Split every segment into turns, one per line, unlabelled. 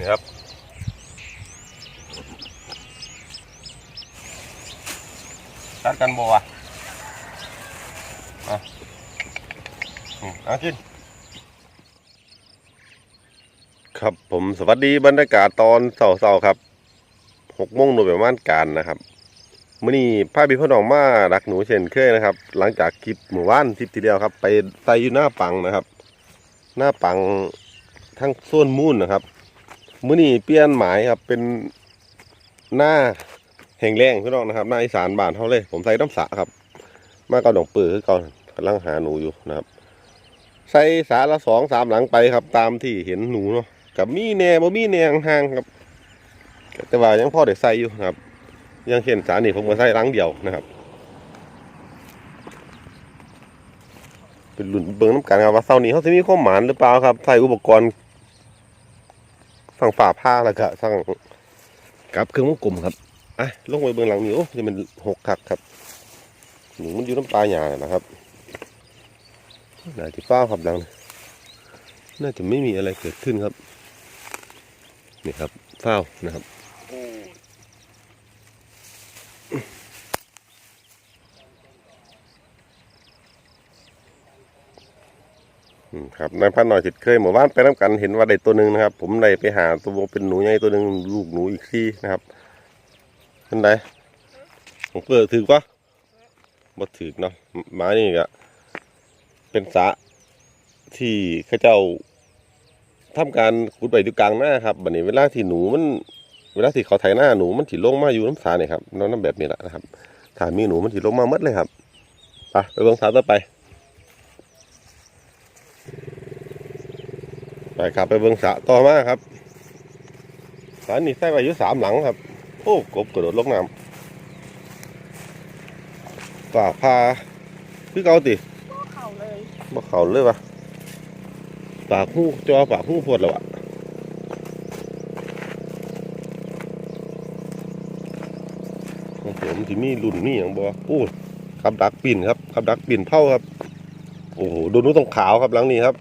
นี่ครับตัดกันบัวอะเอากินครับผมสวัสดีบรรยากาศตอนเสาร์ๆครับหกโมงโดยประมาณการนะครับมื่อนี้พาพี่พ่อน้องมาดักหนูเช่นเคยนะครับ หลังจากคลิปหมู่บ้านทิปทีเดียวครับ ไปใส่อยู่หน้าปังนะครับ หน้าปังทั้งส่วนมูนนะครับ มื่อนี้เปลี่ยนหมายครับเป็นหน้าแห่งแรงพี่น้องนะครับ หน้าอีสานบานเขาเลย ผมใส่น้ำสระครับ มากับดองปือคือเขากำลังหาหนูอยู่นะครับ ใส่สาละสองสามหลังไปครับ ตามที่เห็นหนูเนาะกับมีแน่บ่มีแน่ห่างครับ แต่ว่ายังพ่อได้ใส่อยู่นะครับ ยังเห็นสารนี่ผมก็ใส่หลังเดียวนะครับ เป็นหลุนเบิ้งน้ำกันครับว่าเสาร์นี้เขาจะมีความหมานหรือเปล่าครับ ใส่อุปกรณ์ สั่งฝาผ้าแล้วก็สั่งกับเครื่องวงกลมครับอะลงไปเบื้องหลังนี้โอ้จะเป็นหกขักครับหนูมันอยู่น้ำปลาหยานะครับน่าจะฟ้าขับดังน่าจะไม่มีอะไรเกิดขึ้นครับนี่ครับเฝ้านะครับ ครับนายพันหน่อยสิทธิ์เคยหมู่บ้านไปน้ำกันเห็นว่าได้ตัวหนึ่งนะครับ ผมได้ไปหาตัวเป็นหนูใหญ่ตัวหนึ่งลูกหนูอีกที่นะครับเป็นไงผมเปิดถือปะบ่ถือเนาะหมานี่ก็เป็นสะที่ข้าเจ้าทำการขุดไปอยู่กลางหน้าครับบัดนี้เวลาที่หนูมัน เวลาที่เขาไถหน้าหนูมันถีลงมาอยู่น้ำสาเนี่ยครับน้ำน้ำแบบนี้แหละนะครับถ้ามีหนูมันถีลงมาหมดเลยครับไปไปเบิ่งสาต่อไป ไปครับไปเบิ่งสระต่อมาครับสระนี่ใส่ไว้อยู่สามหลังครับ โอ้กบกระโดดลงน้ำป่าพาคือเกาติ
เข่าเลย
บ่เขาเลยวะปากหูจอปากหูปวดแล้วอะของผมที่มีรุ่นนี่อย่างบ่โอ้กับดักปิ่นครับกับดักปิ่นเผาครับ โอ้โหโดนหนูต้องขาวครับหลังนี้ครับ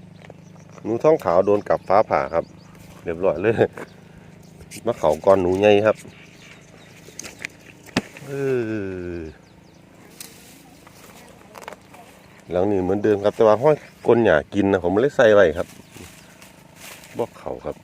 หนูท้องขาวโดนกับฟ้าผ่าครับ เรียบร้อยเลยมะเขาก้อนหนูใหญ่ครับเออหลังนี้เหมือนเดิมครับแต่ว่าห้อยก้นหยากินนะผมเลยใส่ไว้ครับบอกเขาครับ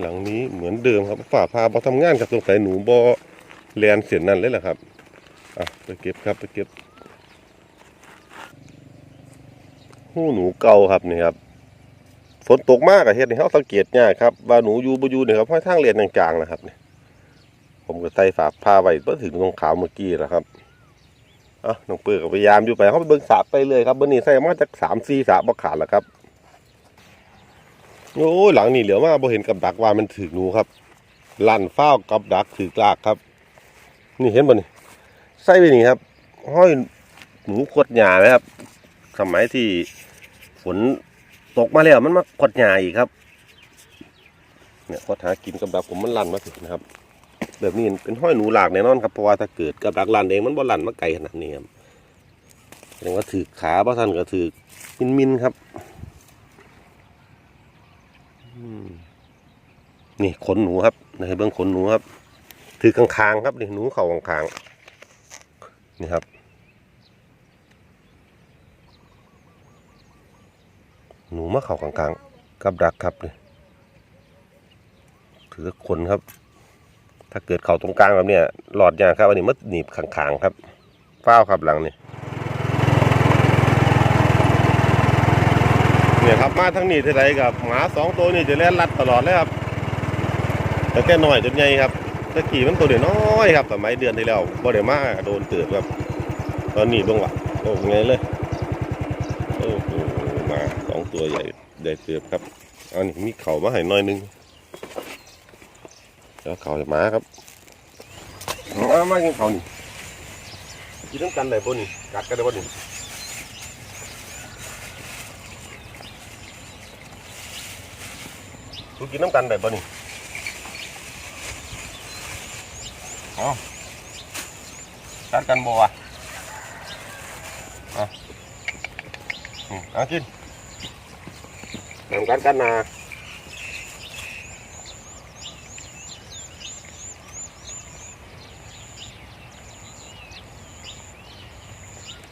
หลังนี้เหมือนเดิมครับฝ่าพาบอทำงานกับสงสัยหนูบอแลนเสียนนั่นเลยแหละครับอะไปเก็บครับไปเก็บหูหนูเก่าครับนี่ครับฝนตกมากอะเฮ็ดให้เขาสังเกตยากครับว่าหนูอยู่บ่อยู่เนี่ยครับห้อยทางเรียนจางๆนะครับเนี่ยผมก็ใส่ฝาพาไว้เพื่อถึงตรงขาวเมื่อกี้นะครับอะน้องเปื้อก็พยายามอยู่ไปเขาไปเบิ่งสระไปเลยครับเบอร์นี้ใส่มาจากสามสี่สระบ่ขาดแล้วครับ โอ้ยหลังนี่เหลียวมากบ่เห็นกับดักว่ามันถือหนูครับลั่นฟ้ากับดักถือกลากครับ นี่เห็นบ่นี่ใส่ไปนี่ครับ ห้อยหนูขดหญ้าไหมครับ สมัยที่ฝนตกมาแล้วมันมาขดหญ้าอีกครับ เนี่ยขวดหากินกับดักผมมันลั่นมาถึงนะครับ แบบนี้เป็นห้อยหนูหลากแน่นอนครับเพราะว่าถ้าเกิดกับดักลั่นเองมันบ่ลั่นมาไกลขนาดนี้ครับแสดงว่าถือขาบ่ทันก็ถือมินมินครับ นี่ขนหนูครับในเบื้องขนหนูครับ ถือคางๆครับนี่หนูเข่าคางๆนี่ครับ หนูมะเข่าคางๆกับดักครับนี่ถือขนครับ ถ้าเกิดเข่าตรงกลางแบบเนี้ยหลอดยางครับอันนี้มัดหนีบคางๆครับฟ้าวครับหลังนี่ เนี่ยครับมาทั้งนี้ที่ไรกับหมาสองตัวนี่จะเล่นรัดตลอดเลยครับแต่แค่หน้อยจนใหญ่ครับตะกี้มันตัวเดียวน้อยครับสมัยเดือนที่แล้วบ่ได้มาโดนเตือนครับ ตอนนี้เบ้างวะโอ้ไงเลยโอ้โหมาสองตัวใหญ่ใหญ่เตือบครับอันนี้มีเข่ามาให้หน้อยนึงแล้วเข่าจะมาครับมามากินเข่านี่กินน้ำกันได้ป่นี่กัดกันได้ป่นี่ กูกินน้ำกันได้บ่นี่เอากัดกันบ่วะเอาอืมเอากินน้ำกันกันนา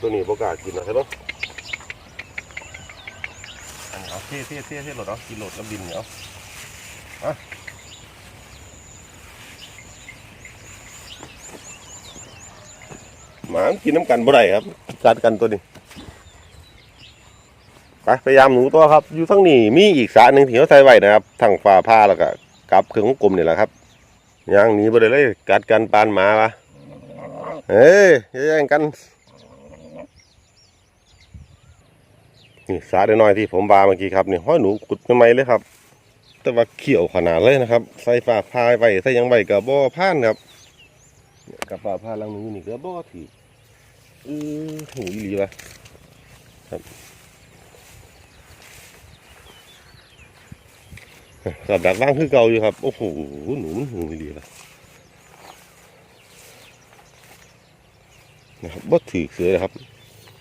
ตัวนี้บ่กล้ากินนะใช่ปะอันนี้เอาเท่เท่เท่เท่โหลดเอากินโหลดแล้วบินเนี่ยเอา หมามกินน้ำกันบ่ได้ครับกัดกันตัวนี้ไปพยายามหนูตัวครับ อยู่ทั้งนี้มีอีกสระหนึ่งที่เขาใส่ไว้นะครับทั้งฟ้าผ้าแล้วก็กับเครื่องกลมนี่แหละครับย่างหนีบ่ได้เลยกัดกันปานหมาปะเอ้ยย่าแย่งกันนี่สาดน้อยที่ผมบาเมื่อกี้ครับนี่ห้อยหนูกุดใหม่ๆเลยครับ แต่ว่าเขียวขนาดเลยนะครับ ใส่ฝาพายไว้ใส่ยังไว้กับบ่อผ่านครับกับฝาพาลังหนูนี่ก็บ่อถือ อือถูอีหลีวะครับกับดักว่างคือเก่าอยู่ครับ โอ้โหหนูมันหูอีหลีวะนะครับบ่ถือเสือเลยครับ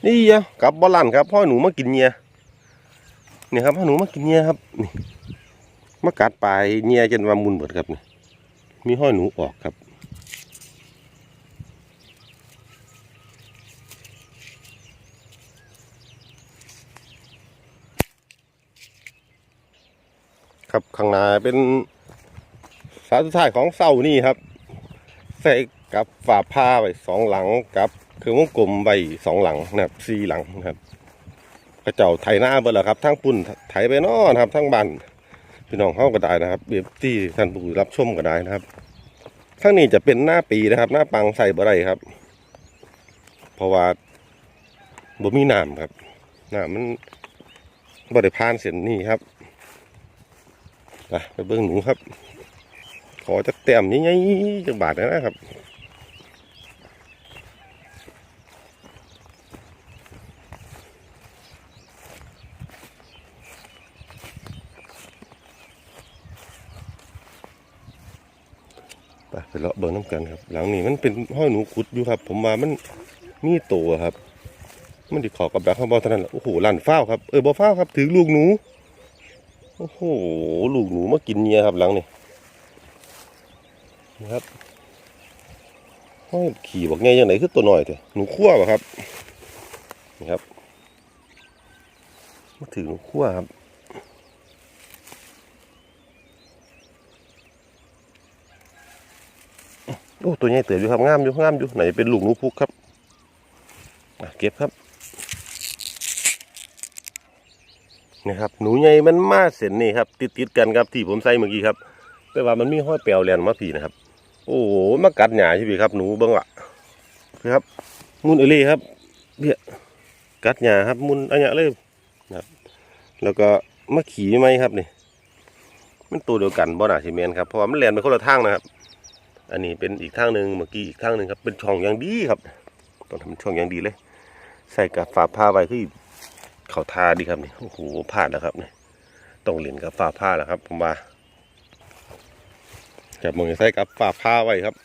นี่อะกับบอลันครับพ่อหนูมากินเนียเนี่ยครับพ่อหนูมากินเนียครับนี่มากัดปลายเนียจนว่ามุนเบิดครับนี่มีห้อยหนูออกครับ ครับข้างหน้าเป็นสาสุดท้ายของเสานี่ครับ ใส่กับฝาผ้าไว้สองหลังกับคือวงกลมไว้สองหลังนะครับสี่หลังนะครับกระเจ้าไถหน้าเบิดแล้วครับทั้งปุ่นไถไปนอนครับทั้งบ้านพี่น้องเข้าก็ได้นะครับเบียบที่ท่านผู้รับชมก็ได้นะครับข้างนี้จะเป็นหน้าปีนะครับ หน้าปังใส่บ่ได้ครับ เพราะว่าบ่มีน้ำครับน้ำมันบ่ได้ผ่านเส้นนี้ครับ ไปไปเบิ่งหนูครับ ขอจะแต้มนี้ไงจักบาทนะครับไปไปเลาะเบิ่งน้ำกันครับ หลังนี้มันเป็นห้อยหนูขุดอยู่ครับ ผมว่ามันมีตัวครับ มันดิขอกับดักข้าบอเท่านั้นแหละโอ้โหลั่นฟ้าวครับ เออบ่ฟ้าวครับ ถือลูกหนู โอ้โห ลูกหนูมากินเนียครับหลังนี้นะครับห้อยขี่บอกไงยังไงคือตัวหน่อยเถอะหนูขั้วป่ะครับนี่ครับมาถือหนูขั้วครับโอ้ตัวใหญ่เติบอยู่ครับงามอยู่งามอยู่ไหนเป็นลูกหนูพุกครับเก็บครับ นี่ครับ หนูใหญ่มันมาเส้นนี่ครับ ติดติดกันครับที่ผมใส่เมื่อกี้ครับ แต่ว่ามันมีห้อยแปลวแลนมาผีนะครับ โอ้โหมากัดหญ้าใช่ไหมครับหนูบิ้งละครับ มุนเอเล่ครับเบี้ยกัดหญ้าครับ มุนอันเนี้เลยนะครับ แล้วก็มาขี่ไหมครับนี่มันตัวเดียวกันบ่หนาซีเมนครับเพราะว่ามันแลนไปคนละทางนะครับ อันนี้เป็นอีกทางหนึ่งเมื่อกี้อีกทางหนึ่งครับ เป็นช่องอย่างดีครับ ต้องทำช่องอย่างดีเลย ใส่กับฝาผ้าไว้ที่ เขาทาดีครับนี่โอ้โหพลาดแล้วครับนี่ต้องเล่นกับฝ่าผ้าแล้วครับ ผมว่าจับมือใส่กับฝ่าผ้าไว้ครับ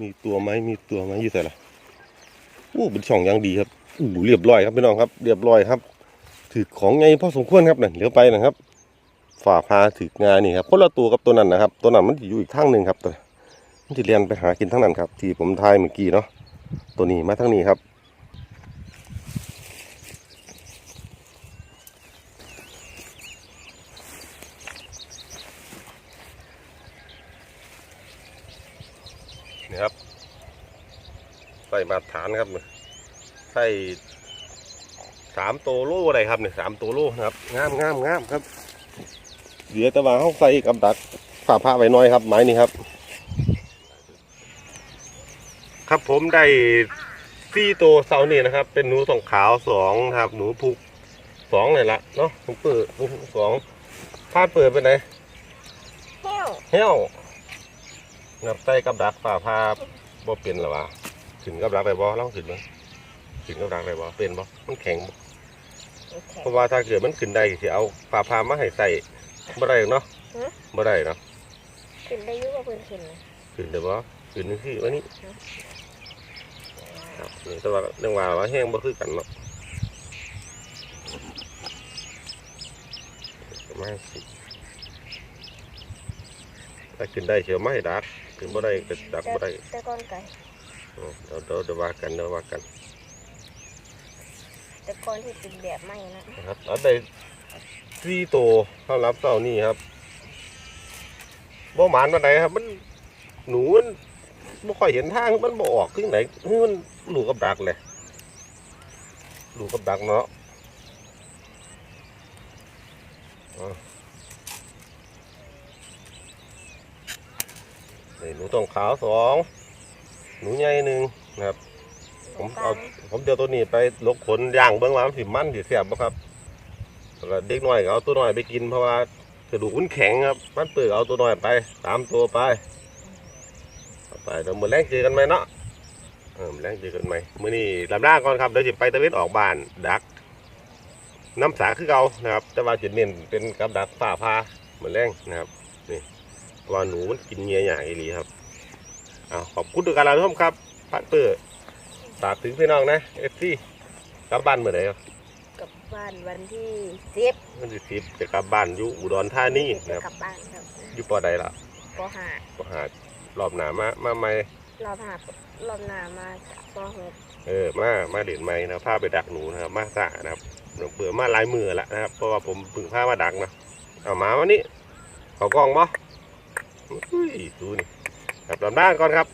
มีตัวไหมมีตัวไหมอยู่ใส่ละโอ้เป็นช่องอย่างดีครับอู้เรียบร้อยครับพี่น้องครับ เรียบร้อยครับ ถือของไงพอสมควรครับนี่ยเหลือไปนะครับฝ่าพาถืองานนี่ครับคนละตัวกับตัวนั้นนะครับ ตัวนั้นมันอยู่อีกทางหนึ่งครับตัวมันจะเรียนไปหากินทั้งนั้นครับ ที่ผมทายเมื่อกี้เนาะตัวนี้มาทั้งนี้ครับ นี่ครับใส่มาตรฐานครับใส่สามตัวโลอะไรครับเนี่ยสามตัวโลนะครับงามงามงามครับเหลือแต่ว่าเขาใส่กับดักฝาผ้าไว้น้อยครับ ไม้นี่ครับ ครับผมได้สี่ตัวเสานี่นะครับ เป็นหนูสองขาวสองครับ หนูผูกสองเลยละเนาะผมเปิดสองพาดเปิดไปไหน
แห้ว
เฮ้ว งับใส่กับดักฝาผ้าบ่เป็นหรอวะขึ้นกับดักได้บ่ลองขึ้นมั้งขึ้นกับดักได้บ่เป็นบ่มันแข็งบ่
โอเค
เพราะว่าถ้าเกิดมันขึ้นได้สิเอาผ้าพามาให้ใส่บ่ได้เนาะ
ฮะ
บ่ได้เนาะ
ขึ้นได้อยุ่ว่าเพิ่นขึ้นนะ
ขึ้นได้บ่ขึ้นนี่คือวันนี้ครับนี่แต่ว่าเรื่องว่าว่าแห้งบ่คือกันเนาะประมาณสิถ้าขึ้นได้เชียวไม่ดัก ขึ้นบ่ได้ก็ดักบ่ได้
แต่ก้อนไก่
อืมเดี๋ยวเดี๋ยวเดี๋ยวว่ากันเดี๋ยวว่ากัน
แต่ก้อนที่เป็นแบบไม่นะ
นะครับเอาได้สี่ตัวเข้ารับเต้านี่ครับบ่หมานมาไหนใดครับ มันหนูมันบ่ค่อยเห็นทางมันบ่ออกที่ไหนคือมันหลูกกับดักเลยหลูกกับดักเนาะเอานี่ หนูต้องขาวสองหนูใหญ่หนึ่งนะครับ ผมเอาผมเดี๋ยวตัวนี้ไปลกขนย่างเบื้องหลังสิมันสิเสียบบ่ครับแล้วก็เด็กน้อยก็เอาตัวน้อยไปกินเพราะว่ากระดูกมันแข็งครับมันเปิดเอาตัวน้อยไปสามตัวไปเอาไปเดี๋ยวมื้อแรงเจอกันไหมเนาะเออมื้อแรงเจอกันไหมมื้อนี้ลำล่างก่อนครับเดี๋ยวจะไปตะเวนออกบ้านดัก น้ำสาคือเก่านะครับ แต่ว่าจุดเน้นเป็นกับดักฝ่าพามื้อแรงนะครับนี่เพราะ ว่าหนูมันกินเงียอย่างอีหลีครับอ้าวขอบคุณทุกการรับชมครับพัดเปิดฝากถึงพี่น้องนะเอฟซีกลับบ้านเมื่อไหร่ครับ
กลับบ้านวันที่สิบ
วันที่สิบจะกลับบ้านอยู่อุดรธานี
จะ
นะครับ
กลับบ้านครับ
อยู่ปอใดล่ะ
ปห้า
ปอหารอบหนามามาใหม่
รอบหารอบหน้ามาจากปหก
เออมามาเด่นใหม่นะครับพาไปดักหนูนะครับมาสะนะครับเบื่อมาหลายมือละนะครับเพราะว่าผมเพึ่งพามาดักนะเอามาวันนี้เขากล้องบ่อุ้ย ดูนี่ครับลำด้านก่อนครับ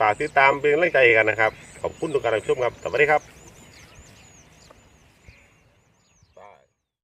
ฝากติดตามเป็นกำลังใจกันนะครับ ขอบคุณทุกการรับชมครับสวัสดีครับ